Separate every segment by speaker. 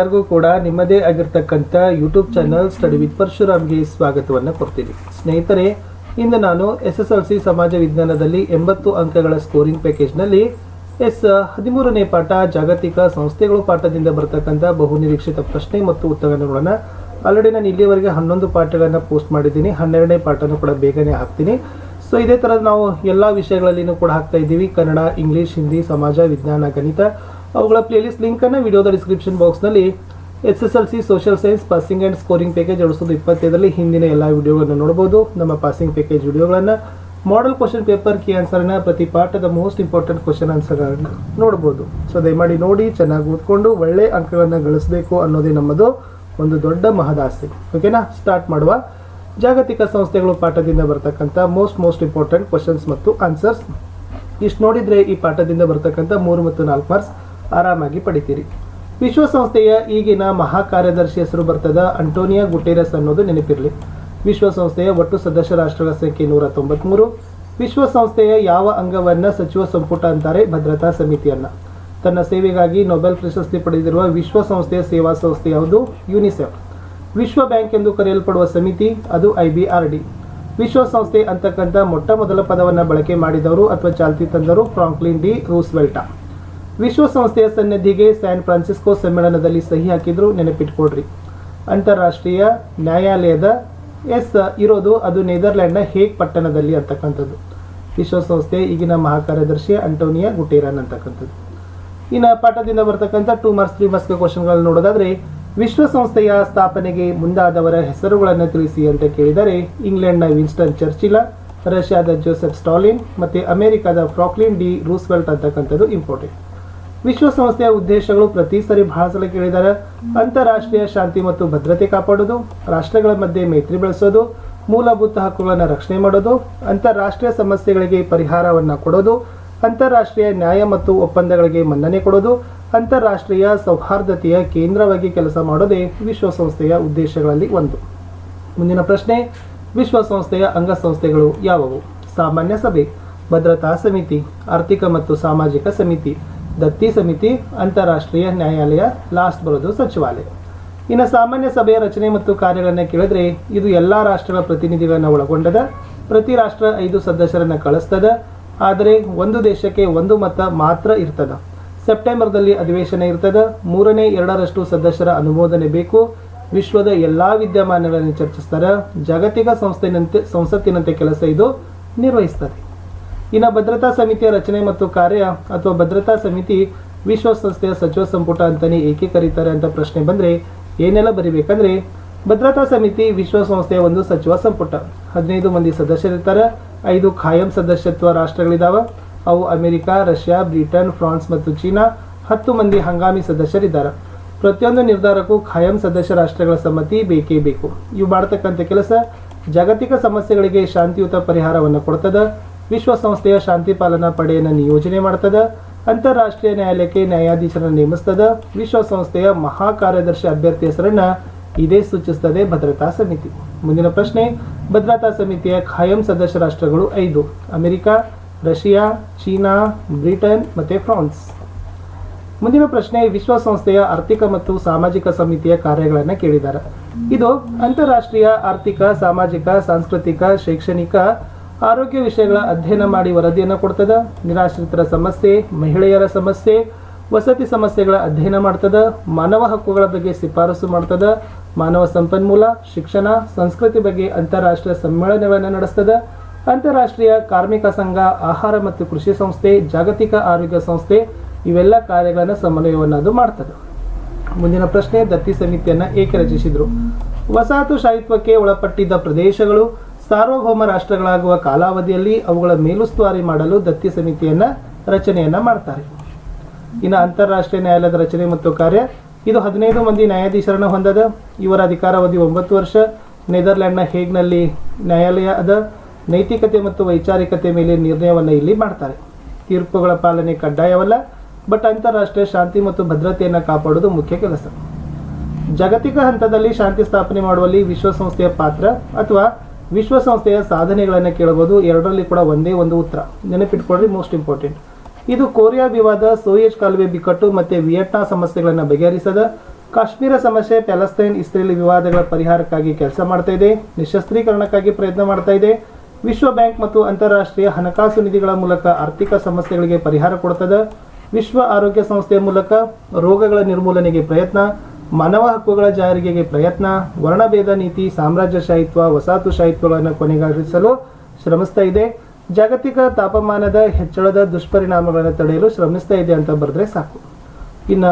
Speaker 1: ಎಲ್ಲರಿಗೂ ಕೂಡ ನಿಮ್ಮದೇ ಆಗಿರ್ತಕ್ಕಂಥ ಯೂಟ್ಯೂಬ್ ಚಾನಲ್ ಸ್ಟಡಿ ವಿತ್ ಪರಶುರಾಮ್ಗೆ ಸ್ವಾಗತವನ್ನು ಕೊಡ್ತೀನಿ. ಸ್ನೇಹಿತರೆ, ಇಂದು ನಾನು ಎಸ್ ಎಸ್ ಎಲ್ ಸಿ ಸಮಾಜ ವಿಜ್ಞಾನದಲ್ಲಿ ಎಂಬತ್ತು ಅಂಕಗಳ ಸ್ಕೋರಿಂಗ್ ಪ್ಯಾಕೇಜ್ನಲ್ಲಿ ಎಸ್ ಹದಿಮೂರನೇ ಪಾಠ ಜಾಗತಿಕ ಸಂಸ್ಥೆಗಳು ಪಾಠದಿಂದ ಬರ್ತಕ್ಕಂಥ ಬಹುನಿರೀಕ್ಷಿತ ಪ್ರಶ್ನೆ ಮತ್ತು ಉತ್ತರಗಳನ್ನು ಆಲ್ರೆಡಿ ನಾನು ಇಲ್ಲಿಯವರೆಗೆ ಹನ್ನೊಂದು ಪಾಠಗಳನ್ನು ಪೋಸ್ಟ್ ಮಾಡಿದ್ದೀನಿ. ಹನ್ನೆರಡನೇ ಪಾಠನೂ ಕೂಡ ಬೇಗನೆ ಹಾಕ್ತೀನಿ. ಸೊ ಇದೇ ಥರದ ನಾವು ಎಲ್ಲ ವಿಷಯಗಳಲ್ಲಿನೂ ಕೂಡ ಹಾಕ್ತಾ ಇದ್ದೀವಿ. ಕನ್ನಡ ಇಂಗ್ಲೀಷ್ ಹಿಂದಿ ಸಮಾಜ, ವಿಜ್ಞಾನ, ಗಣಿತ. ಅವುಗಳ ಪ್ಲೇಲಿಸ್ಟ್ ಲಿಂಕನ್ನು ವಿಡಿಯೋದ ಡಿಸ್ಕ್ರಿಪ್ಷನ್ ಬಾಕ್ಸ್ನಲ್ಲಿ S S L C social science passing and scoring package ಎರಡು ಸಾವಿರದ ಇಪ್ಪತ್ತೈದರಲ್ಲಿ ಹಿಂದಿನ ಎಲ್ಲ ವಿಡಿಯೋಗಳನ್ನು ನೋಡ್ಬೋದು. ನಮ್ಮ ಪಾಸಿಂಗ್ ಪ್ಯಾಕೇಜ್ ವಿಡಿಯೋಗಳನ್ನು ಮಾಡಲ್ ಕ್ವಶನ್ ಪೇಪರ್ ಕಿ ಆನ್ಸರ್ನ ಪ್ರತಿ ಪಾಠದ ಮೋಸ್ಟ್ ಇಂಪಾರ್ಟೆಂಟ್ ಕ್ವಶನ್ ಆನ್ಸರ್ಗಳನ್ನು ನೋಡ್ಬೋದು. ಸೊ ದಯಮಾಡಿ ನೋಡಿ, ಚೆನ್ನಾಗಿ ಓದ್ಕೊಂಡು ಒಳ್ಳೆ ಅಂಕಗಳನ್ನು ಗಳಿಸಬೇಕು ಅನ್ನೋದೇ ನಮ್ಮದು ಒಂದು ದೊಡ್ಡ ಮಹದಾಸೆ. ಓಕೆನಾ ಸ್ಟಾರ್ಟ್ ಮಾಡುವ. ಜಾಗತಿಕ ಸಂಸ್ಥೆಗಳು ಪಾಠದಿಂದ ಬರ್ತಕ್ಕಂಥ ಮೋಸ್ಟ್ ಮೋಸ್ಟ್ ಇಂಪಾರ್ಟೆಂಟ್ ಕ್ವಶನ್ಸ್ ಮತ್ತು ಆನ್ಸರ್ಸ್ ಇಷ್ಟು ನೋಡಿದರೆ ಈ ಪಾಠದಿಂದ ಬರ್ತಕ್ಕಂಥ ಮೂರು ಮತ್ತು ನಾಲ್ಕು ಮಾರ್ಕ್ಸ್ ಆರಾಮಾಗಿ ಪಡಿತೀರಿ. ವಿಶ್ವಸಂಸ್ಥೆಯ ಈಗಿನ ಮಹಾ ಕಾರ್ಯದರ್ಶಿ ಹೆಸರು ಬರ್ತದ ಅಂಟೋನಿಯಾ ಗುಟೇರಸ್ ಅನ್ನೋದು ನೆನಪಿರಲಿ. ವಿಶ್ವಸಂಸ್ಥೆಯ ಒಟ್ಟು ಸದಸ್ಯ ರಾಷ್ಟ್ರಗಳ ಸಂಖ್ಯೆ ನೂರ ತೊಂಬತ್ಮೂರು. ವಿಶ್ವಸಂಸ್ಥೆಯ ಯಾವ ಅಂಗವನ್ನು ಸಚಿವ ಸಂಪುಟ ಅಂತಾರೆ? ಭದ್ರತಾ ಸಮಿತಿಯನ್ನು. ತನ್ನ ಸೇವೆಗಾಗಿ ನೊಬೆಲ್ ಪ್ರಶಸ್ತಿ ಪಡೆದಿರುವ ವಿಶ್ವಸಂಸ್ಥೆಯ ಸೇವಾ ಸಂಸ್ಥೆ ಯಾವುದು? ಯುನಿಸೆಫ್. ವಿಶ್ವ ಬ್ಯಾಂಕ್ ಎಂದು ಕರೆಯಲ್ಪಡುವ ಸಮಿತಿ, ಅದು ಐ ಬಿ ಆರ್ ಡಿ. ವಿಶ್ವಸಂಸ್ಥೆ ಅಂತಕ್ಕಂಥ ಮೊಟ್ಟ ಮೊದಲ ಪದವನ್ನು ಬಳಕೆ ಮಾಡಿದವರು ಅಥವಾ ಚಾಲ್ತಿ ತಂದರು ಫ್ರಾಂಕ್ಲಿನ್ ಡಿ ರೂಸ್ವೆಲ್ಟಾ. ವಿಶ್ವಸಂಸ್ಥೆಯ ಸನ್ನಿಧಿಗೆ ಸ್ಯಾನ್ ಫ್ರಾನ್ಸಿಸ್ಕೋ ಸಮ್ಮೇಳನದಲ್ಲಿ ಸಹಿ ಹಾಕಿದ್ರು ನೆನಪಿಟ್ಕೊಡ್ರಿ ಅಂತಾರಾಷ್ಟ್ರೀಯ ನ್ಯಾಯಾಲಯದ ಎಸ್ ಇರೋದು ಅದು ನೆದರ್ಲ್ಯಾಂಡ್ನ ಹೇಗ್ ಪಟ್ಟಣದಲ್ಲಿ ಅಂತಕ್ಕಂಥದ್ದು. ವಿಶ್ವಸಂಸ್ಥೆ, ಈಗಿನ ಮಹಾಕಾರ್ಯದರ್ಶಿ ಅಂಟೋನಿಯಾ ಗುಟೇರನ್ ಅಂತಕ್ಕಂಥದ್ದು. ಇನ್ನು ಪಾಠದಿಂದ ಬರ್ತಕ್ಕಂಥ ಟೂ ಮಾರ್ಕ್ಸ್, ತ್ರೀ ಮಾರ್ಕ್ಸ್ ಕ್ವಶನ್ಗಳನ್ನು ನೋಡೋದಾದ್ರೆ, ವಿಶ್ವಸಂಸ್ಥೆಯ ಸ್ಥಾಪನೆಗೆ ಮುಂದಾದವರ ಹೆಸರುಗಳನ್ನು ತಿಳಿಸಿ ಅಂತ ಕೇಳಿದರೆ, ಇಂಗ್ಲೆಂಡ್ನ ವಿನ್ಸ್ಟನ್ ಚರ್ಚಿಲ, ರಷ್ಯಾದ ಜೋಸೆಫ್ ಸ್ಟಾಲಿನ್ ಮತ್ತು ಅಮೆರಿಕದ ಫ್ರಾಕ್ಲಿನ್ ಡಿ ರೂಸ್ವೆಲ್ಟ್ ಅಂತಕ್ಕಂಥದ್ದು ಇಂಪಾರ್ಟೆಂಟ್ ವಿಶ್ವಸಂಸ್ಥೆಯ ಉದ್ದೇಶಗಳು ಪ್ರತಿ ಸರಿ ಬಹಳ ಸಲ ಕೇಳಿದ್ದಾರೆ. ಅಂತಾರಾಷ್ಟ್ರೀಯ ಶಾಂತಿ ಮತ್ತು ಭದ್ರತೆ ಕಾಪಾಡೋದು, ರಾಷ್ಟ್ರಗಳ ಮಧ್ಯೆ ಮೈತ್ರಿ ಬೆಳೆಸೋದು, ಮೂಲಭೂತ ಹಕ್ಕುಗಳನ್ನು ರಕ್ಷಣೆ ಮಾಡೋದು, ಅಂತಾರಾಷ್ಟ್ರೀಯ ಸಮಸ್ಯೆಗಳಿಗೆ ಪರಿಹಾರವನ್ನು ಕೊಡೋದು, ಅಂತಾರಾಷ್ಟ್ರೀಯ ನ್ಯಾಯ ಮತ್ತು ಒಪ್ಪಂದಗಳಿಗೆ ಮನ್ನಣೆ ಕೊಡೋದು, ಅಂತಾರಾಷ್ಟ್ರೀಯ ಸೌಹಾರ್ದತೆಯ ಕೇಂದ್ರವಾಗಿ ಕೆಲಸ ಮಾಡೋದೇ ವಿಶ್ವಸಂಸ್ಥೆಯ ಉದ್ದೇಶಗಳಲ್ಲಿ ಒಂದು. ಮುಂದಿನ ಪ್ರಶ್ನೆ, ವಿಶ್ವಸಂಸ್ಥೆಯ ಅಂಗಸಂಸ್ಥೆಗಳು ಯಾವುವು? ಸಾಮಾನ್ಯ ಸಭೆ, ಭದ್ರತಾ ಸಮಿತಿ, ಆರ್ಥಿಕ ಮತ್ತು ಸಾಮಾಜಿಕ ಸಮಿತಿ ದತ್ತಿ ಸಮಿತಿ, ಅಂತಾರಾಷ್ಟ್ರೀಯ ನ್ಯಾಯಾಲಯ, ಲಾಸ್ಟ್ ಬರೋದು ಸಚಿವಾಲಯ. ಇನ್ನು ಸಾಮಾನ್ಯ ಸಭೆಯ ರಚನೆ ಮತ್ತು ಕಾರ್ಯಗಳನ್ನು ಕೇಳಿದ್ರೆ, ಇದು ಎಲ್ಲ ರಾಷ್ಟ್ರಗಳ ಪ್ರತಿನಿಧಿಗಳನ್ನು ಒಳಗೊಂಡದ, ಪ್ರತಿ ರಾಷ್ಟ್ರ ಐದು ಸದಸ್ಯರನ್ನು ಕಳಿಸ್ತದ, ಆದರೆ ಒಂದು ದೇಶಕ್ಕೆ ಒಂದು ಮತ ಮಾತ್ರ ಇರ್ತದ. ಸೆಪ್ಟೆಂಬರ್ದಲ್ಲಿ ಅಧಿವೇಶನ ಇರ್ತದ, ಮೂರನೇ ಎರಡರಷ್ಟು ಸದಸ್ಯರ ಅನುಮೋದನೆ ಬೇಕು. ವಿಶ್ವದ ಎಲ್ಲ ವಿದ್ಯಮಾನಗಳನ್ನು ಚರ್ಚಿಸ್ತಾರೆ, ಜಾಗತಿಕ ಸಂಸ್ಥೆನಂತೆ, ಸಂಸತ್ತಿನಂತೆ ಕೆಲಸ ಇದು ನಿರ್ವಹಿಸ್ತದೆ. ಇನ್ನು ಭದ್ರತಾ ಸಮಿತಿಯ ರಚನೆ ಮತ್ತು ಕಾರ್ಯ ಅಥವಾ ಭದ್ರತಾ ಸಮಿತಿ ವಿಶ್ವಸಂಸ್ಥೆಯ ಸಚಿವ ಸಂಪುಟ ಅಂತಲೇ ಏಕೆ ಕರೀತಾರೆ ಅಂತ ಪ್ರಶ್ನೆ ಬಂದರೆ ಏನೆಲ್ಲ ಬರೀಬೇಕಂದ್ರೆ ಭದ್ರತಾ ಸಮಿತಿ ವಿಶ್ವಸಂಸ್ಥೆಯ ಒಂದು ಸಚಿವ ಸಂಪುಟ. ಹದಿನೈದು ಮಂದಿ ಸದಸ್ಯರಿರ್ತಾರೆ ಐದು ಖಾಯಂ ಸದಸ್ಯತ್ವ ರಾಷ್ಟ್ರಗಳಿದ್ದಾವೆ ಅವು ಅಮೆರಿಕ, ರಷ್ಯಾ, ಬ್ರಿಟನ್, ಫ್ರಾನ್ಸ್ ಮತ್ತು ಚೀನಾ ಹತ್ತು ಮಂದಿ ಹಂಗಾಮಿ ಸದಸ್ಯರಿದ್ದಾರೆ. ಪ್ರತಿಯೊಂದು ನಿರ್ಧಾರಕ್ಕೂ ಖಾಯಂ ಸದಸ್ಯ ರಾಷ್ಟ್ರಗಳ ಸಮ್ಮತಿ ಬೇಕೇ ಬೇಕು. ಇವು ಮಾಡತಕ್ಕಂಥ ಕೆಲಸ. ಜಾಗತಿಕ ಸಮಸ್ಯೆಗಳಿಗೆ ಶಾಂತಿಯುತ ಪರಿಹಾರವನ್ನು ಕೊಡ್ತದ. ವಿಶ್ವಸಂಸ್ಥೆಯ ಶಾಂತಿ ಪಾಲನಾ ಪಡೆಯನ್ನು ನಿಯೋಜನೆ ಮಾಡ್ತದ, ಅಂತಾರಾಷ್ಟ್ರೀಯ ನ್ಯಾಯಾಲಯಕ್ಕೆ ನ್ಯಾಯಾಧೀಶರನ್ನು ನೇಮಿಸ್ತದ, ವಿಶ್ವಸಂಸ್ಥೆಯ ಮಹಾ ಕಾರ್ಯದರ್ಶಿ ಅಭ್ಯರ್ಥಿ ಹೆಸರನ್ನ ಇದೇ ಸೂಚಿಸುತ್ತದೆ ಭದ್ರತಾ ಸಮಿತಿ. ಮುಂದಿನ ಪ್ರಶ್ನೆ, ಭದ್ರತಾ ಸಮಿತಿಯ ಖಾಯಂ ಸದಸ್ಯ ರಾಷ್ಟ್ರಗಳು ಐದು, ಅಮೆರಿಕ, ರಷ್ಯಾ, ಚೀನಾ, ಬ್ರಿಟನ್ ಮತ್ತು ಫ್ರಾನ್ಸ್. ಮುಂದಿನ ಪ್ರಶ್ನೆ, ವಿಶ್ವಸಂಸ್ಥೆಯ ಆರ್ಥಿಕ ಮತ್ತು ಸಾಮಾಜಿಕ ಸಮಿತಿಯ ಕಾರ್ಯಗಳನ್ನು ಕೇಳಿದ್ದಾರೆ ಇದು ಅಂತಾರಾಷ್ಟ್ರೀಯ ಆರ್ಥಿಕ, ಸಾಮಾಜಿಕ, ಸಾಂಸ್ಕೃತಿಕ, ಶೈಕ್ಷಣಿಕ ಆರೋಗ್ಯ ವಿಷಯಗಳ ಅಧ್ಯಯನ ಮಾಡಿ ವರದಿಯನ್ನು ಕೊಡ್ತದ. ನಿರಾಶ್ರಿತರ ಸಮಸ್ಯೆ, ಮಹಿಳೆಯರ ಸಮಸ್ಯೆ, ವಸತಿ ಸಮಸ್ಯೆಗಳ ಅಧ್ಯಯನ ಮಾಡ್ತದ. ಮಾನವ ಹಕ್ಕುಗಳ ಬಗ್ಗೆ ಶಿಫಾರಸು ಮಾಡ್ತದ. ಮಾನವ ಸಂಪನ್ಮೂಲ, ಶಿಕ್ಷಣ, ಸಂಸ್ಕೃತಿ ಬಗ್ಗೆ ಅಂತಾರಾಷ್ಟ್ರೀಯ ಸಮ್ಮೇಳನಗಳನ್ನು ನಡೆಸ್ತದ. ಅಂತಾರಾಷ್ಟ್ರೀಯ ಕಾರ್ಮಿಕ ಸಂಘ, ಆಹಾರ ಮತ್ತು ಕೃಷಿ ಸಂಸ್ಥೆ, ಜಾಗತಿಕ ಆರೋಗ್ಯ ಸಂಸ್ಥೆ, ಇವೆಲ್ಲ ಕಾರ್ಯಗಳನ್ನು ಸಮನ್ವಯವನ್ನು ಅದು ಮಾಡ್ತದೆ. ಮುಂದಿನ ಪ್ರಶ್ನೆ, ದತ್ತಿ ಸಮಿತಿಯನ್ನು ಏಕೆ ರಚಿಸಿದ್ರು? ವಸಾಹತುಶಾಹಿತ್ವಕ್ಕೆ ಒಳಪಟ್ಟಿದ್ದ ಪ್ರದೇಶಗಳು ಸಾರ್ವಭೌಮ ರಾಷ್ಟ್ರಗಳಾಗುವ ಕಾಲಾವಧಿಯಲ್ಲಿ ಅವುಗಳ ಮೇಲುಸ್ತುವಾರಿ ಮಾಡಲು ದತ್ತಿ ಸಮಿತಿಯನ್ನ ರಚನೆಯನ್ನ ಮಾಡ್ತಾರೆ. ಇನ್ನು ಅಂತಾರಾಷ್ಟ್ರೀಯ ನ್ಯಾಯಾಲಯದ ರಚನೆ ಮತ್ತು ಕಾರ್ಯ. ಇದು ಹದಿನೈದು ಮಂದಿ ನ್ಯಾಯಾಧೀಶರನ್ನು ಹೊಂದದ. ಇವರ ಅಧಿಕಾರಾವಧಿ ಒಂಬತ್ತು ವರ್ಷ. ನೆದರ್ಲ್ಯಾಂಡ್ನ ಹೇಗ್ನಲ್ಲಿ ನ್ಯಾಯಾಲಯ ಅದ. ನೈತಿಕತೆ ಮತ್ತು ವೈಚಾರಿಕತೆ ಮೇಲೆ ನಿರ್ಣಯವನ್ನು ಇಲ್ಲಿ ಮಾಡ್ತಾರೆ. ತೀರ್ಪುಗಳ ಪಾಲನೆ ಕಡ್ಡಾಯವಲ್ಲ, ಬಟ್ ಅಂತಾರಾಷ್ಟ್ರೀಯ ಶಾಂತಿ ಮತ್ತು ಭದ್ರತೆಯನ್ನು ಕಾಪಾಡುವುದು ಮುಖ್ಯ ಕೆಲಸ. ಜಾಗತಿಕ ಹಂತದಲ್ಲಿ ಶಾಂತಿ ಸ್ಥಾಪನೆ ಮಾಡುವಲ್ಲಿ ವಿಶ್ವಸಂಸ್ಥೆಯ ಪಾತ್ರ ಅಥವಾ ವಿಶ್ವಸಂಸ್ಥೆಯ ಸಾಧನೆಗಳನ್ನು ಕೇಳಬಹುದು ಎರಡರಲ್ಲಿ ಕೂಡ ಒಂದೇ ಒಂದು ಉತ್ತರ. ನೆನಪಿಟ್ಕೊಳ್ರಿ ಮೋಸ್ಟ್ ಇಂಪಾರ್ಟೆಂಟ್ ಇದು ಕೊರಿಯಾ ವಿವಾದ ಸೋಯೇಜ್ ಕಾಲುವೆ ಬಿಕ್ಕಟ್ಟು ಮತ್ತು ವಿಯೆಟ್ನಾ ಸಮಸ್ಯೆಗಳನ್ನು ಬಗೆಹರಿಸದ, ಕಾಶ್ಮೀರ ಸಮಸ್ಯೆ, ಪ್ಯಾಲೆಸ್ತೈನ್, ಇಸ್ರೇಲ್ ವಿವಾದಗಳ ಪರಿಹಾರಕ್ಕಾಗಿ ಕೆಲಸ ಮಾಡ್ತಾ ಇದೆ, ನಿಶಸ್ತ್ರೀಕರಣಕ್ಕಾಗಿ ಪ್ರಯತ್ನ ಮಾಡ್ತಾ ಇದೆ. ವಿಶ್ವ ಬ್ಯಾಂಕ್ ಮತ್ತು ಅಂತಾರಾಷ್ಟ್ರೀಯ ಹಣಕಾಸು ನಿಧಿಗಳ ಮೂಲಕ ಆರ್ಥಿಕ ಸಮಸ್ಯೆಗಳಿಗೆ ಪರಿಹಾರ ಕೊಡ್ತದೆ. ವಿಶ್ವ ಆರೋಗ್ಯ ಸಂಸ್ಥೆಯ ಮೂಲಕ ರೋಗಗಳ ನಿರ್ಮೂಲನೆಗೆ ಪ್ರಯತ್ನ. ಮಾನವ ಹಕ್ಕುಗಳ ಜಾರಿಗೆಗೆ ಪ್ರಯತ್ನ, ವರ್ಣಭೇದ ನೀತಿ, ಸಾಮ್ರಾಜ್ಯಶಾಹಿತ್ವ, ವಸಾಹತುಶಾಹಿತ್ವಗಳನ್ನು ಕೊನೆಗಾಣಿಸಲು ಶ್ರಮಿಸ್ತಾ ಇದೆ. ಜಾಗತಿಕ ತಾಪಮಾನದ ಹೆಚ್ಚಳದ ದುಷ್ಪರಿಣಾಮಗಳನ್ನು ತಡೆಯಲು ಶ್ರಮಿಸ್ತಾ ಇದೆ ಅಂತ ಬರೆದ್ರೆ ಸಾಕು. ಇನ್ನ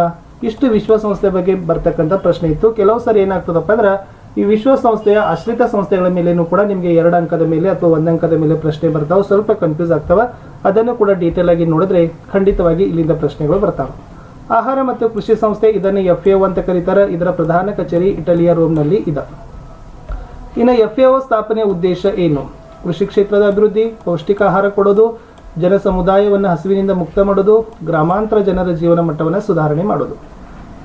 Speaker 1: ಇಷ್ಟು ವಿಶ್ವಸಂಸ್ಥೆ ಬಗ್ಗೆ ಬರ್ತಕ್ಕಂಥ ಪ್ರಶ್ನೆ ಇತ್ತು. ಕೆಲವು ಸರಿ ಏನಾಗ್ತದಪ್ಪ ಅಂದ್ರೆ, ಈ ವಿಶ್ವಸಂಸ್ಥೆಯ ಆಶ್ರಿತ ಸಂಸ್ಥೆಗಳ ಮೇಲೇನು ಕೂಡ ನಿಮಗೆ ಎರಡು ಅಂಕದ ಮೇಲೆ ಅಥವಾ ಒಂದು ಅಂಕದ ಮೇಲೆ ಪ್ರಶ್ನೆ ಬರ್ತಾವೆ. ಸ್ವಲ್ಪ ಕನ್ಫ್ಯೂಸ್ ಆಗ್ತಾವೆ. ಅದನ್ನು ಕೂಡ ಡೀಟೇಲ್ ಆಗಿ ನೋಡಿದ್ರೆ ಖಂಡಿತವಾಗಿ ಇಲ್ಲಿಂದ ಪ್ರಶ್ನೆಗಳು ಬರ್ತಾವೆ. ಆಹಾರ ಮತ್ತು ಕೃಷಿ ಸಂಸ್ಥೆ ಇದನ್ನು ಎಫ್ ಎ ಅಂತ ಕರೀತಾರೆ. ಇದರ ಪ್ರಧಾನ ಕಚೇರಿ ಇಟಲಿಯ ರೋಮ್ನಲ್ಲಿ ಇದೆ. ಇನ್ನು ಎಫ್ ಎ ಸ್ಥಾಪನೆಯ ಉದ್ದೇಶ ಏನು? ಕೃಷಿ ಕ್ಷೇತ್ರದ ಅಭಿವೃದ್ಧಿ ಪೌಷ್ಟಿಕ ಆಹಾರ ಕೊಡೋದು, ಜನ ಸಮುದಾಯವನ್ನು ಹಸಿವಿನಿಂದ ಮುಕ್ತ ಮಾಡೋದು, ಗ್ರಾಮಾಂತರ ಜನರ ಜೀವನ ಮಟ್ಟವನ್ನು ಸುಧಾರಣೆ ಮಾಡೋದು.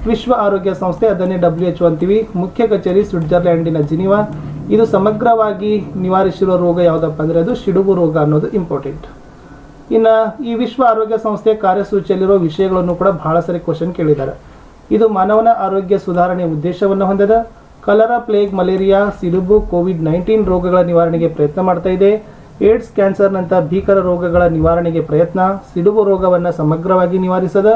Speaker 1: ವಿಶ್ವ ಆರೋಗ್ಯ ಸಂಸ್ಥೆ, ಅದನ್ನೇ ಡಬ್ಲ್ಯೂ ಎಚ್ ಅಂತೀವಿ. ಮುಖ್ಯ ಕಚೇರಿ ಸ್ವಿಟ್ಜರ್ಲ್ಯಾಂಡಿನ ಜಿನಿವಾ. ಇದು ಸಮಗ್ರವಾಗಿ ನಿವಾರಿಸಿರುವ ರೋಗ ಯಾವುದಪ್ಪ ಅಂದರೆ ಅದು ಶಿಡುಗು ರೋಗ ಅನ್ನೋದು ಇಂಪಾರ್ಟೆಂಟ್ ಇನ್ನು ಈ ವಿಶ್ವ ಆರೋಗ್ಯ ಸಂಸ್ಥೆ ಕಾರ್ಯಸೂಚಿಯಲ್ಲಿರುವ ವಿಷಯಗಳನ್ನು ಕೂಡ ಬಹಳ ಸರಿ ಕ್ವಶನ್ ಕೇಳಿದ್ದಾರೆ. ಇದು ಮಾನವನ ಆರೋಗ್ಯ ಸುಧಾರಣೆಯ ಉದ್ದೇಶವನ್ನು ಹೊಂದದ. ಕಲರಾ ಪ್ಲೇಗ್ ಮಲೇರಿಯಾ ಸಿಡುಬು ಕೋವಿಡ್ ನೈನ್ಟೀನ್ ರೋಗಗಳ ನಿವಾರಣೆಗೆ ಪ್ರಯತ್ನ ಮಾಡ್ತಾ ಇದೆ. ಏಡ್ಸ್ ಕ್ಯಾನ್ಸರ್ನಂಥ ಭೀಕರ ರೋಗಗಳ ನಿವಾರಣೆಗೆ ಪ್ರಯತ್ನ, ಸಿಡುಬು ರೋಗವನ್ನು ಸಮಗ್ರವಾಗಿ ನಿವಾರಿಸದ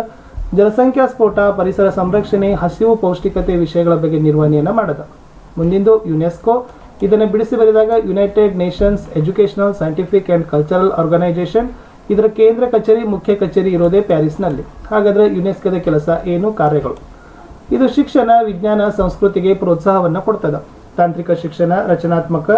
Speaker 1: ಜನಸಂಖ್ಯಾ ಸ್ಫೋಟ, ಪರಿಸರ ಸಂರಕ್ಷಣೆ, ಹಸಿವು ಪೌಷ್ಟಿಕತೆ ವಿಷಯಗಳ ಬಗ್ಗೆ ನಿರ್ವಹಣೆಯನ್ನು ಮಾಡದ. ಮುಂದಿಂದು ಯುನೆಸ್ಕೋ. ಇದನ್ನು ಬಿಡಿಸಿ ಬರೆದಾಗ United Nations Educational Scientific and Cultural Organization ಇದರ ಕೇಂದ್ರ ಕಚೇರಿ, ಮುಖ್ಯ ಕಚೇರಿ ಇರೋದೇ ಪ್ಯಾರಿಸ್ನಲ್ಲಿ. ಹಾಗಾದರೆ ಯುನೆಸ್ಕೋದ ಕೆಲಸ ಏನು? ಕಾರ್ಯಗಳು. ಇದು ಶಿಕ್ಷಣ, ವಿಜ್ಞಾನ, ಸಂಸ್ಕೃತಿಗೆ ಪ್ರೋತ್ಸಾಹವನ್ನು ಕೊಡ್ತದೆ. ತಾಂತ್ರಿಕ ಶಿಕ್ಷಣ, ರಚನಾತ್ಮಕ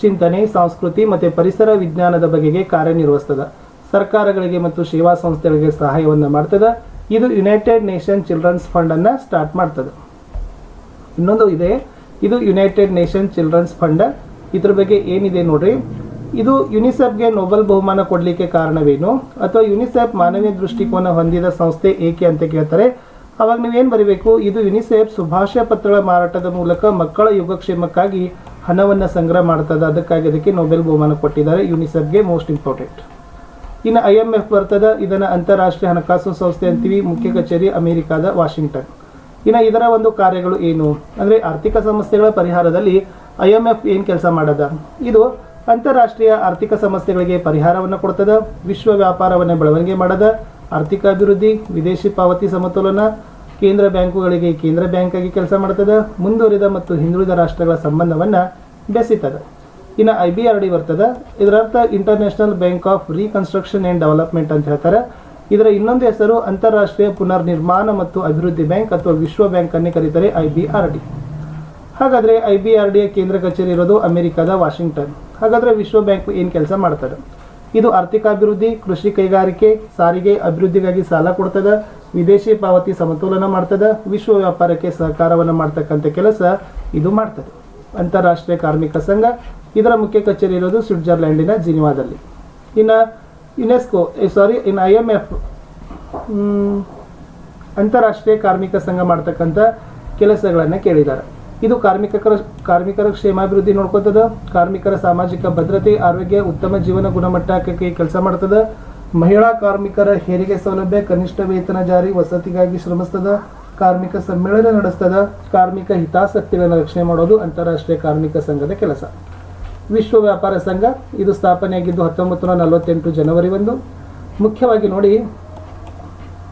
Speaker 1: ಚಿಂತನೆ, ಸಂಸ್ಕೃತಿ ಮತ್ತು ಪರಿಸರ ವಿಜ್ಞಾನದ ಬಗೆಗೆ ಕಾರ್ಯನಿರ್ವಹಿಸ್ತದೆ. ಸರ್ಕಾರಗಳಿಗೆ ಮತ್ತು ಸೇವಾ ಸಂಸ್ಥೆಗಳಿಗೆ ಸಹಾಯವನ್ನು ಮಾಡ್ತದೆ. ಇದು ಯುನೈಟೆಡ್ ನೇಷನ್ ಚಿಲ್ಡ್ರನ್ಸ್ ಫಂಡ್ ಅನ್ನ ಸ್ಟಾರ್ಟ್ ಮಾಡ್ತದೆ. ಇನ್ನೊಂದು ಇದೆ. ಇದು ಯುನೈಟೆಡ್ ನೇಷನ್ ಚಿಲ್ಡ್ರನ್ಸ್ ಫಂಡ್. ಇದ್ರ ಬಗ್ಗೆ ಏನಿದೆ ನೋಡ್ರಿ? ಇದು ಯುನಿಸೆಫ್ಗೆ ನೊಬೆಲ್ ಬಹುಮಾನ ಕೊಡಲಿಕ್ಕೆ ಕಾರಣವೇನು? ಅಥವಾ ಯುನಿಸೆಫ್ ಮಾನವೀಯ ದೃಷ್ಟಿಕೋನ ಹೊಂದಿದ ಸಂಸ್ಥೆ ಏಕೆ ಅಂತ ಕೇಳ್ತಾರೆ. ಅವಾಗ ನೀವೇನು ಬರೀಬೇಕು? ಇದು ಯುನಿಸೆಫ್ ಸುಭಾಷ ಪತ್ರಗಳ ಮಾರಾಟದ ಮೂಲಕ ಮಕ್ಕಳ ಯೋಗಕ್ಷೇಮಕ್ಕಾಗಿ ಹಣವನ್ನು ಸಂಗ್ರಹ ಮಾಡ್ತದೆ. ಅದಕ್ಕಾಗಿ ಅದಕ್ಕೆ ನೊಬೆಲ್ ಬಹುಮಾನ ಕೊಟ್ಟಿದ್ದಾರೆ. ಯುನಿಸೆಫ್ಗೆ ಮೋಸ್ಟ್ ಇಂಪಾರ್ಟೆಂಟ್. ಇನ್ನು ಐ ಎಂ ಎಫ್ ಬರ್ತದೆ. ಇದನ್ನು ಅಂತಾರಾಷ್ಟ್ರೀಯ ಹಣಕಾಸು ಸಂಸ್ಥೆ ಅಂತೀವಿ. ಮುಖ್ಯ ಕಚೇರಿ ಅಮೆರಿಕಾದ ವಾಷಿಂಗ್ಟನ್. ಇನ್ನು ಇದರ ಒಂದು ಕಾರ್ಯಗಳು ಏನು? ಅಂದರೆ ಆರ್ಥಿಕ ಸಮಸ್ಯೆಗಳ ಪರಿಹಾರದಲ್ಲಿ ಐ ಎಂ ಎಫ್ ಏನು ಕೆಲಸ ಮಾಡದ? ಇದು ಅಂತಾರಾಷ್ಟ್ರೀಯ ಆರ್ಥಿಕ ಸಮಸ್ಯೆಗಳಿಗೆ ಪರಿಹಾರವನ್ನು ಕೊಡ್ತದ, ವಿಶ್ವ ವ್ಯಾಪಾರವನ್ನು ಬೆಳವಣಿಗೆ ಮಾಡದ, ಆರ್ಥಿಕ ಅಭಿವೃದ್ಧಿ, ವಿದೇಶಿ ಪಾವತಿ ಸಮತೋಲನ, ಕೇಂದ್ರ ಬ್ಯಾಂಕುಗಳಿಗೆ ಕೇಂದ್ರ ಬ್ಯಾಂಕ್ ಆಗಿ ಕೆಲಸ ಮಾಡ್ತದ, ಮುಂದುವರಿದ ಮತ್ತು ಹಿಂದುಳಿದ ರಾಷ್ಟ್ರಗಳ ಸಂಬಂಧವನ್ನು ಬೆಸಿತದ. ಇನ್ನು ಐ ಬಿ ಆರ್ ಡಿ ಬರ್ತದ, ಇದರರ್ಥ International Bank of Reconstruction and Development ಅಂತ ಹೇಳ್ತಾರೆ. ಇದರ ಇನ್ನೊಂದು ಹೆಸರು ಅಂತಾರಾಷ್ಟ್ರೀಯ ಪುನರ್ನಿರ್ಮಾಣ ಮತ್ತು ಅಭಿವೃದ್ಧಿ ಬ್ಯಾಂಕ್ ಅಥವಾ ವಿಶ್ವ ಬ್ಯಾಂಕ್ ಅನ್ನೇ ಕರೀತಾರೆ ಐ ಬಿ ಆರ್ ಡಿ. ಹಾಗಾದರೆ ಐ ಬಿ ಆರ್ ಡಿಯ ಕೇಂದ್ರ ಕಚೇರಿ ಇರೋದು ಅಮೆರಿಕದ ವಾಷಿಂಗ್ಟನ್. ಹಾಗಾದರೆ ವಿಶ್ವ ಬ್ಯಾಂಕ್ ಏನು ಕೆಲಸ ಮಾಡ್ತದೆ? ಇದು ಆರ್ಥಿಕ ಅಭಿವೃದ್ಧಿ ಕೃಷಿ ಕೈಗಾರಿಕೆ, ಸಾರಿಗೆ ಅಭಿವೃದ್ಧಿಗಾಗಿ ಸಾಲ ಕೊಡ್ತದೆ, ವಿದೇಶಿ ಪಾವತಿ ಸಮತೋಲನ ಮಾಡ್ತದೆ, ವಿಶ್ವ ವ್ಯಾಪಾರಕ್ಕೆ ಸಹಕಾರವನ್ನು ಮಾಡ್ತಕ್ಕಂಥ ಕೆಲಸ ಇದು ಮಾಡ್ತದೆ. ಅಂತಾರಾಷ್ಟ್ರೀಯ ಕಾರ್ಮಿಕ ಸಂಘ, ಇದರ ಮುಖ್ಯ ಕಚೇರಿ ಇರೋದು ಸ್ವಿಟ್ಜರ್ಲ್ಯಾಂಡಿನ ಜಿನಿವಾದಲ್ಲಿ. ಇನ್ನು ಯುನೆಸ್ಕೋ ಸಾರಿ, ಇನ್ ಐ ಎಂ ಎಫ್ ಅಂತಾರಾಷ್ಟ್ರೀಯ ಕಾರ್ಮಿಕ ಸಂಘ ಮಾಡ್ತಕ್ಕಂಥ ಕೆಲಸಗಳನ್ನು ಕೇಳಿದ್ದಾರೆ ಇದು ಕಾರ್ಮಿಕರ ಕಾರ್ಮಿಕರ ಕ್ಷೇಮಾಭಿವೃದ್ಧಿ ನೋಡ್ಕೊತದ ಕಾರ್ಮಿಕರ ಸಾಮಾಜಿಕ ಭದ್ರತೆ, ಆರೋಗ್ಯ, ಉತ್ತಮ ಜೀವನ ಗುಣಮಟ್ಟಕ್ಕೆ ಕೆಲಸ ಮಾಡ್ತದ. ಮಹಿಳಾ ಕಾರ್ಮಿಕರ ಹೆರಿಗೆ ಸೌಲಭ್ಯ, ಕನಿಷ್ಠ ವೇತನ ಜಾರಿ ವಸತಿಗಾಗಿ ಶ್ರಮಿಸ್ತದ. ಕಾರ್ಮಿಕ ಸಮ್ಮೇಳನ ನಡೆಸ್ತದ. ಕಾರ್ಮಿಕ ಹಿತಾಸಕ್ತಿಗಳನ್ನು ರಕ್ಷಣೆ ಮಾಡೋದು ಅಂತಾರಾಷ್ಟ್ರೀಯ ಕಾರ್ಮಿಕ ಸಂಘದ ಕೆಲಸ. ವಿಶ್ವ ವ್ಯಾಪಾರ ಸಂಘ, ಇದು ಸ್ಥಾಪನೆಯಾಗಿದ್ದು ಹತ್ತೊಂಬತ್ತು ನೂರ ನಲವತ್ತೆಂಟು ಜನವರಿ ಒಂದು. ಮುಖ್ಯವಾಗಿ ನೋಡಿ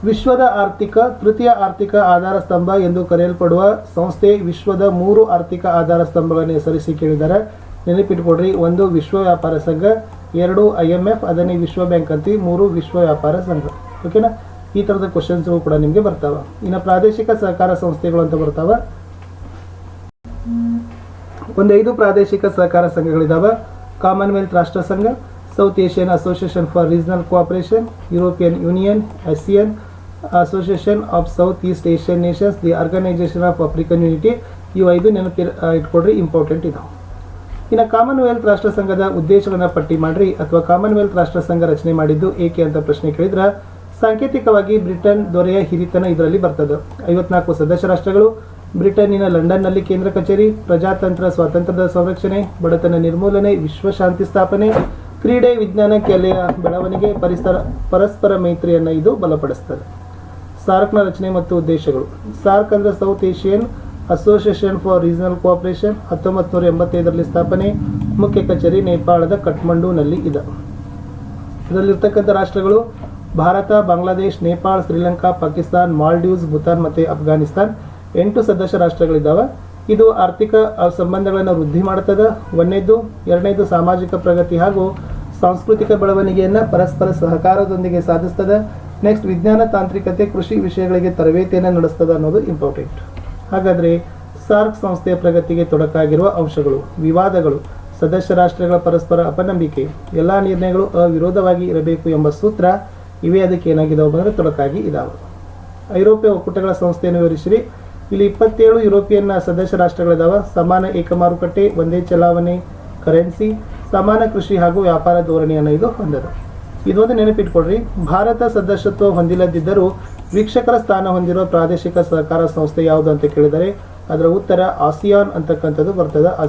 Speaker 1: ವಿಶ್ವದ ಆರ್ಥಿಕ, ತೃತೀಯ ಆರ್ಥಿಕ ಆಧಾರ ಸ್ತಂಭ ಎಂದು ಕರೆಯಲ್ಪಡುವ ಸಂಸ್ಥೆ ವಿಶ್ವದ ಮೂರು ಆರ್ಥಿಕ ಆಧಾರ ಸ್ತಂಭಗಳನ್ನು ಹೆಸರಿಸಿ ಕೇಳಿದ್ದಾರೆ. ನೆನಪಿಟ್ಕೊಡ್ರಿ ಒಂದು ವಿಶ್ವ ವ್ಯಾಪಾರ ಸಂಘ, ಎರಡು ಐ ಎಂ ಎಫ್ ಅದನ್ನೇ ವಿಶ್ವ ಬ್ಯಾಂಕ್ ಅಂತೀವಿ, ಮೂರು ವಿಶ್ವ ವ್ಯಾಪಾರ ಸಂಘ. ಓಕೆನಾ? ಈ ಥರದ ಕ್ವಶನ್ಸ್ಗಳು ಕೂಡ ನಿಮಗೆ ಬರ್ತಾವ. ಇನ್ನು ಪ್ರಾದೇಶಿಕ ಸಹಕಾರ ಸಂಸ್ಥೆಗಳು ಅಂತ ಬರ್ತಾವ. ಒಂದು ಐದು ಪ್ರಾದೇಶಿಕ ಸಹಕಾರ ಸಂಘಗಳಿದ್ದಾವೆ ಕಾಮನ್ವೆಲ್ತ್ ರಾಷ್ಟ್ರ ಸಂಘ, South Asian Association for Regional Cooperation, European Union ASEAN Association of South East Asian Nations the Organization of African Unity ಇವು ಐದು ನೆನಪಿ ಇಟ್ಕೊಡ್ರಿ ಇಂಪಾರ್ಟೆಂಟ್ ಇದಾವೆ ಇನ್ನು ಕಾಮನ್ವೆಲ್ತ್ ರಾಷ್ಟ್ರ ಸಂಘದ ಉದ್ದೇಶಗಳನ್ನು ಪಟ್ಟಿ ಮಾಡ್ರಿ, ಅಥವಾ ಕಾಮನ್ವೆಲ್ತ್ ರಾಷ್ಟ್ರ ಸಂಘ ರಚನೆ ಮಾಡಿದ್ದು ಏಕೆ ಅಂತ ಪ್ರಶ್ನೆ ಕೇಳಿದ್ರೆ, ಸಾಂಕೇತಿಕವಾಗಿ ಬ್ರಿಟನ್ ದೊರೆಯ ಹಿರಿತನ ಇದರಲ್ಲಿ ಬರ್ತದೆ. ಐವತ್ನಾಲ್ಕು ಸದಸ್ಯ ರಾಷ್ಟ್ರಗಳು, ಬ್ರಿಟನ್ನಿನ ಲಂಡನ್ನಲ್ಲಿ ಕೇಂದ್ರ ಕಚೇರಿ, ಪ್ರಜಾತಂತ್ರ, ಸ್ವಾತಂತ್ರ್ಯದ ಸಂರಕ್ಷಣೆ, ಬಡತನ ನಿರ್ಮೂಲನೆ, ವಿಶ್ವ ಶಾಂತಿ ಸ್ಥಾಪನೆ, ಕ್ರೀಡೆ ವಿಜ್ಞಾನ, ಕಲೆಯ ಬೆಳವಣಿಗೆ, ಪರಿಸರ, ಪರಸ್ಪರ ಮೈತ್ರಿಯನ್ನು ಇದು ಬಲಪಡಿಸ್ತದೆ. ಸಾರ್ಕ್ನ ರಚನೆ ಮತ್ತು ಉದ್ದೇಶಗಳು. ಸಾರ್ಕ್ ಅಂದರೆ South Asian Association for Regional Cooperation ಹತ್ತೊಂಬತ್ತು ನೂರ ಎಂಬತ್ತೈದರಲ್ಲಿ ಸ್ಥಾಪನೆ. ಮುಖ್ಯ ಕಚೇರಿ ನೇಪಾಳದ ಕಠ್ಮಂಡುನಲ್ಲಿ ಇದೆ. ಇದರಲ್ಲಿರ್ತಕ್ಕಂಥ ರಾಷ್ಟ್ರಗಳು ಭಾರತ, ಬಾಂಗ್ಲಾದೇಶ್, ನೇಪಾಳ, ಶ್ರೀಲಂಕಾ, ಪಾಕಿಸ್ತಾನ್, ಮಾಲ್ಡೀವ್ಸ್, ಭೂತಾನ್ ಮತ್ತು ಅಫ್ಘಾನಿಸ್ತಾನ್ ಎಂಟು ಸದಸ್ಯ ರಾಷ್ಟ್ರಗಳಿದ್ದಾವೆ ಇದು ಆರ್ಥಿಕ ಸಂಬಂಧಗಳನ್ನು ವೃದ್ಧಿ ಮಾಡುತ್ತದೆ ಒಂದನೇದು ಎರಡನೇದು ಸಾಮಾಜಿಕ ಪ್ರಗತಿ ಹಾಗೂ ಸಾಂಸ್ಕೃತಿಕ ಬೆಳವಣಿಗೆಯನ್ನು ಪರಸ್ಪರ ಸಹಕಾರದೊಂದಿಗೆ ಸಾಧಿಸ್ತದೆ. ನೆಕ್ಸ್ಟ್ ವಿಜ್ಞಾನ ತಾಂತ್ರಿಕತೆ, ಕೃಷಿ ವಿಷಯಗಳಿಗೆ ತರಬೇತಿಯನ್ನು ನಡೆಸ್ತದೆ ಅನ್ನೋದು ಇಂಪಾರ್ಟೆಂಟ್ ಹಾಗಾದರೆ, ಸಾರ್ಕ್ ಸಂಸ್ಥೆಯ ಪ್ರಗತಿಗೆ ತೊಡಕಾಗಿರುವ ಅಂಶಗಳು, ವಿವಾದಗಳು, ಸದಸ್ಯ ರಾಷ್ಟ್ರಗಳ ಪರಸ್ಪರ ಅಪನಂಬಿಕೆ, ಎಲ್ಲ ನಿರ್ಣಯಗಳು ಅವಿರೋಧವಾಗಿ ಇರಬೇಕು ಎಂಬ ಸೂತ್ರ, ಇವೇ ಅದಕ್ಕೆ ಏನಾಗಿದಾವೆ ಬಂದರೆ ತೊಡಕಾಗಿ ಇದಾವೆ. ಐರೋಪ್ಯ ಒಕ್ಕೂಟಗಳ ಸಂಸ್ಥೆಯನ್ನು ವಿವರಿಸಿರಿ. ಇಲ್ಲಿ ಇಪ್ಪತ್ತೇಳು ಯುರೋಪಿಯನ್ ಸದಸ್ಯ ರಾಷ್ಟ್ರಗಳಿದಾವೆ. ಸಮಾನ ಏಕ ಮಾರುಕಟ್ಟೆ ಒಂದೇ ಚಲಾವಣೆ ಕರೆನ್ಸಿ ಸಮಾನ ಕೃಷಿ ಹಾಗೂ ವ್ಯಾಪಾರ ಧೋರಣೆಯನ್ನು ಇದು ಹೊಂದದ. ಇದೊಂದು ನೆನಪಿಟ್ಕೊಡ್ರಿ ಭಾರತ ಸದಸ್ಯತ್ವ ಹೊಂದಿಲ್ಲದಿದ್ದರೂ ವೀಕ್ಷಕರ ಸ್ಥಾನ ಹೊಂದಿರುವ ಪ್ರಾದೇಶಿಕ ಸಹಕಾರ ಸಂಸ್ಥೆ ಯಾವುದು ಅಂತ ಕೇಳಿದರೆ, ಅದರ ಉತ್ತರ ಆಸಿಯಾನ್ ಅಂತಕ್ಕಂಥದ್ದು ಬರ್ತದೆ.